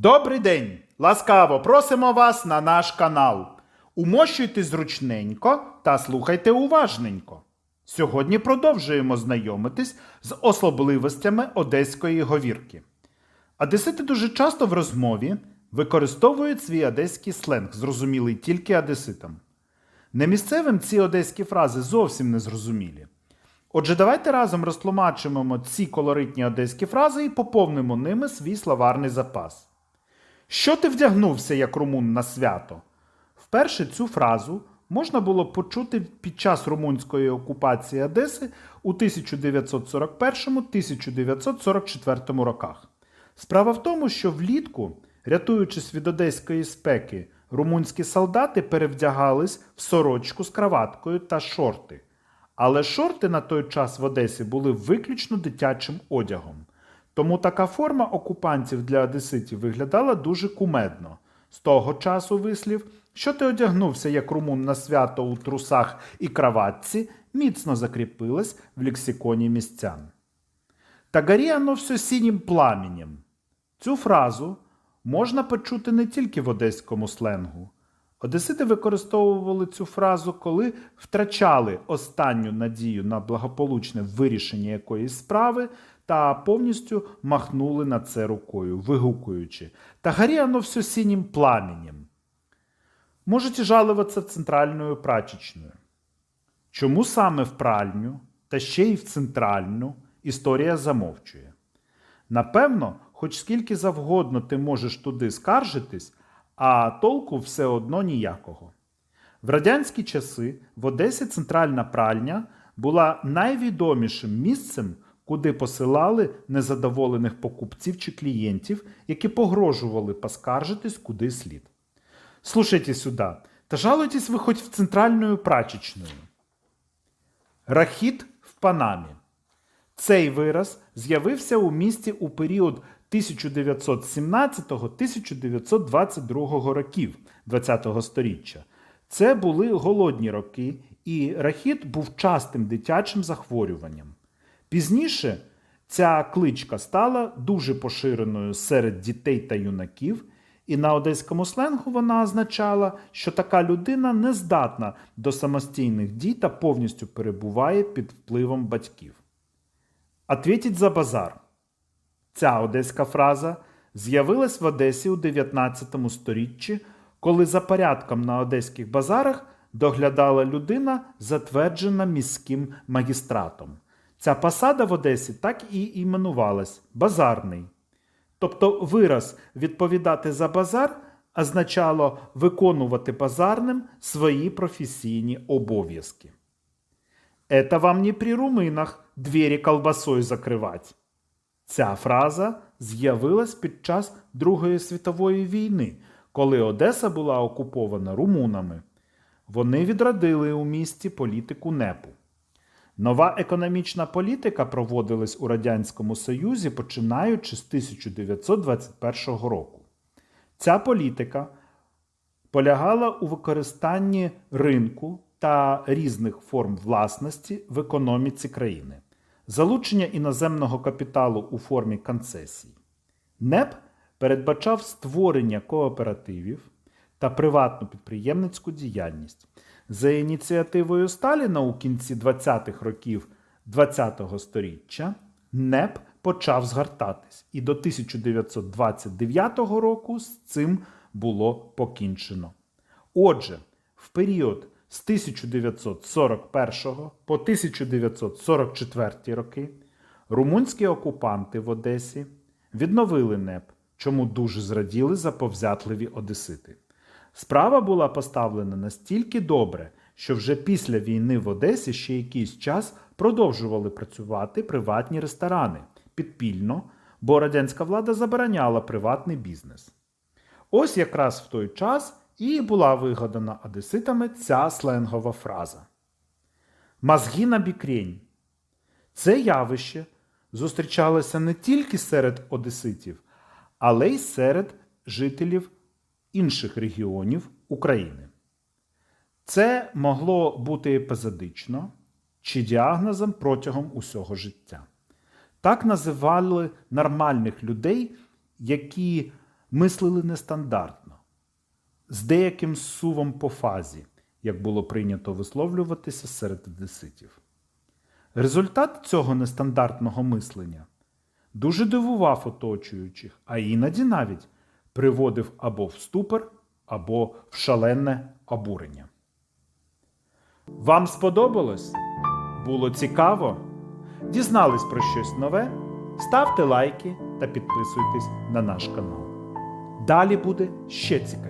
Добрий день! Ласкаво просимо вас на наш канал. Умощуйте зручненько та слухайте уважненько. Сьогодні продовжуємо знайомитись з особливостями одеської говірки. Одесити дуже часто в розмові використовують свій одеський сленг, зрозумілий тільки одеситам. Немісцевим ці одеські фрази зовсім не зрозумілі. Отже, давайте разом розтлумачимо ці колоритні одеські фрази і поповнимо ними свій словарний запас. Що ти вдягнувся як румун на свято? Вперше цю фразу можна було почути під час румунської окупації Одеси у 1941-1944 роках. Справа в тому, що влітку, рятуючись від одеської спеки, румунські солдати перевдягались в сорочку з краваткою та шорти. Але шорти на той час в Одесі були виключно дитячим одягом. Тому така форма окупантів для одеситів виглядала дуже кумедно. З того часу вислів, що ти одягнувся як румун на свято у трусах і краватці, міцно закріпилась в лексиконі містян. Та горі оно все синім пламенем. Цю фразу можна почути не тільки в одеському сленгу. Одесити використовували цю фразу, коли втрачали останню надію на благополучне вирішення якоїсь справи та повністю махнули на це рукою, вигукуючи Та горі оно все синім пламенем. Можете жалуватися центральною прачечною. Чому саме в пральню, та ще й в центральну, історія замовчує. Напевно, хоч скільки завгодно ти можеш туди скаржитись, а толку все одно ніякого. В радянські часи в Одесі центральна пральня була найвідомішим місцем, куди посилали незадоволених покупців чи клієнтів, які погрожували поскаржитись куди слід. Слушайте сюди, та жалуйтесь ви хоч в центральну прачечную. Рахіт в Панамі. Цей вираз з'явився у місті у період 1917-1922 років ХХ століття. Це були голодні роки, і рахіт був частим дитячим захворюванням. Пізніше ця кличка стала дуже поширеною серед дітей та юнаків, і на одеському сленгу вона означала, що така людина не здатна до самостійних дій та повністю перебуває під впливом батьків. Ответить за базар. Ця одеська фраза з'явилась в Одесі у 19 сторіччі, коли за порядком на одеських базарах доглядала людина, затверджена міським магістратом. Ця посада в Одесі так і іменувалась базарний. Тобто вираз відповідати за базар означало виконувати базарним свої професійні обов'язки. Это вам не при руминах двері колбасою закривать. Ця фраза з'явилась під час Другої світової війни, коли Одеса була окупована румунами. Вони відродили у місті політику НЕПу. Нова економічна політика проводилась у Радянському Союзі починаючи з 1921 року. Ця політика полягала у використанні ринку та різних форм власності в економіці країни, залучення іноземного капіталу у формі концесій. НЕП передбачав створення кооперативів та приватну підприємницьку діяльність. За ініціативою Сталіна у кінці 20-х років ХХ століття НЕП почав згортатись, і до 1929 року з цим було покінчено. Отже, в період з 1941 по 1944 роки румунські окупанти в Одесі відновили НЕП, чому дуже зраділи заповзятливі одесити. Справа була поставлена настільки добре, що вже після війни в Одесі ще якийсь час продовжували працювати приватні ресторани підпільно, бо радянська влада забороняла приватний бізнес. Ось якраз в той час і була вигадана одеситами ця сленгова фраза. Мозги на бікрень. Це явище зустрічалося не тільки серед одеситів, але й серед жителів інших регіонів України. Це могло бути епізодично чи діагнозом протягом усього життя. Так називали нормальних людей, які мислили нестандартно, з деяким сувом по фазі, як було прийнято висловлюватися серед одеситів. Результат цього нестандартного мислення дуже дивував оточуючих, а іноді навіть приводив або в ступор, або в шалене обурення. Вам сподобалось? Було цікаво? Дізнались про щось нове? Ставте лайки та підписуйтесь на наш канал. Далі буде ще цікавіше.